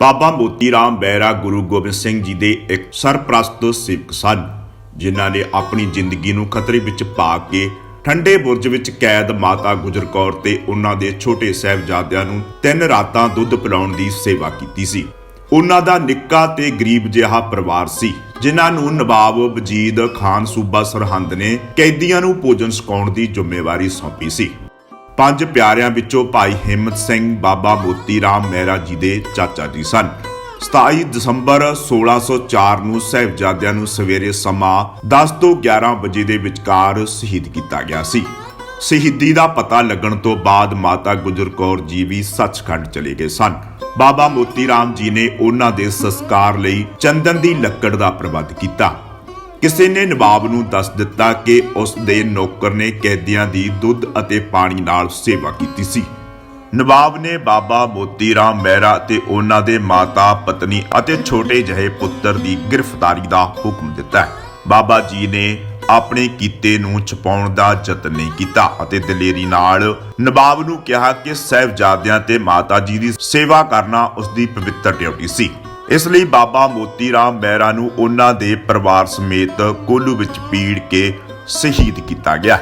ਬਾਬਾ ਮੋਤੀ ਰਾਮ ਬਹਿਰਾ ਗੁਰੂ ਗੋਬਿੰਦ ਸਿੰਘ ਜੀ ਦੇ ਇੱਕ ਸਰਪ੍ਰਸਤ ਸਿੱਖ ਸਨ, ਜਿਨ੍ਹਾਂ ਨੇ ਆਪਣੀ ਜ਼ਿੰਦਗੀ ਨੂੰ ਖਤਰੇ ਵਿੱਚ ਪਾ ਕੇ ਠੰਡੇ ਬੁਰਜ ਵਿੱਚ ਕੈਦ ਮਾਤਾ ਗੁਜਰ ਕੌਰ ਤੇ ਉਹਨਾਂ ਦੇ ਛੋਟੇ ਸਾਹਿਬਜ਼ਾਦਿਆਂ ਨੂੰ ਤਿੰਨ ਰਾਤਾਂ ਦੁੱਧ ਪਿਲਾਉਣ ਦੀ ਸੇਵਾ ਕੀਤੀ ਸੀ। ਉਹਨਾਂ ਦਾ ਨਿੱਕਾ ਤੇ ਗਰੀਬ ਜਿਹਾ ਪਰਿਵਾਰ ਸੀ, ਜਿਨ੍ਹਾਂ ਨੂੰ ਨਵਾਬ ਵਜੀਦ ਖਾਨ ਸੂਬਾ ਸਰਹੰਦ ਨੇ ਕੈਦੀਆਂ ਨੂੰ ਭੋਜਨ ਛਕਾਉਣ ਦੀ ਜ਼ਿੰਮੇਵਾਰੀ ਸੌਂਪੀ ਸੀ। ਪੰਜ ਪਿਆਰਿਆਂ ਵਿੱਚੋਂ ਭਾਈ ਹਿੰਮਤ ਸਿੰਘ, ਬਾਬਾ ਮੋਤੀ ਰਾਮ ਮਹਿਰਾ ਜੀ ਦੇ ਚਾਚਾ ਜੀ ਸਨ। 27 ਦਸੰਬਰ 1604 ਨੂੰ ਸਹਿਬਜ਼ਾਦਿਆਂ ਨੂੰ ਸਵੇਰੇ ਸਮਾਂ 10 ਤੋਂ 11 ਵਜੇ ਦੇ ਵਿਚਕਾਰ ਸ਼ਹੀਦ ਕੀਤਾ ਗਿਆ ਸੀ। ਸ਼ਹੀਦੀ ਦਾ ਪਤਾ ਲੱਗਣ ਤੋਂ ਬਾਅਦ ਮਾਤਾ ਗੁਜਰ ਕੌਰ ਜੀ ਵੀ ਸੱਚਖੰਡ ਚਲੇ ਗਏ ਸਨ। ਬਾਬਾ ਮੋਤੀ ਰਾਮ ਜੀ ਨੇ ਉਹਨਾਂ ਦੇ ਸੰਸਕਾਰ ਲਈ ਚੰਦਨ ਦੀ ਲੱਕੜ ਦਾ ਪ੍ਰਬੰਧ ਕੀਤਾ। ਕਿਸੇ ਨੇ ਨਵਾਬ ਨੂੰ ਦੱਸ ਦਿੱਤਾ ਕਿ ਉਸ ਦੇ ਨੌਕਰ ਨੇ ਕੈਦੀਆਂ ਦੀ ਦੁੱਧ ਅਤੇ ਪਾਣੀ ਨਾਲ ਸੇਵਾ ਕੀਤੀ ਸੀ। ਨਵਾਬ ਨੇ ਬਾਬਾ ਮੋਤੀ ਰਾਮ ਮਹਿਰਾ ਤੇ ਉਹਨਾਂ ਦੇ ਮਾਤਾ, ਪਤਨੀ ਅਤੇ ਛੋਟੇ ਜਿਹੇ ਪੁੱਤਰ ਦੀ ਗ੍ਰਿਫਤਾਰੀ ਦਾ ਹੁਕਮ ਦਿੱਤਾ ਬਾਬਾ ਜੀ ਨੇ ਆਪਣੇ ਕੀਤੇ ਨੂੰ ਛਪਾਉਣ ਦਾ ਯਤਨ ਨਹੀਂ ਕੀਤਾ ਅਤੇ ਦਲੇਰੀ ਨਾਲ ਨਵਾਬ ਨੂੰ ਕਿਹਾ ਕਿ ਸਹਿਬਜ਼ਾਦਿਆਂ ਤੇ ਮਾਤਾ ਜੀ ਦੀ ਸੇਵਾ ਕਰਨਾ ਉਸ ਦੀ ਪਵਿੱਤਰ ਡਿਊਟੀ ਸੀ। ਇਸ ਲਈ ਬਾਬਾ ਮੋਤੀ ਰਾਮ ਮਹਿਰਾ ਨੂੰ ਉਹਨਾਂ ਦੇ ਪਰਿਵਾਰ ਸਮੇਤ ਕੋਲੂ ਵਿੱਚ ਪੀੜ ਕੇ ਸ਼ਹੀਦ ਕੀਤਾ ਗਿਆ।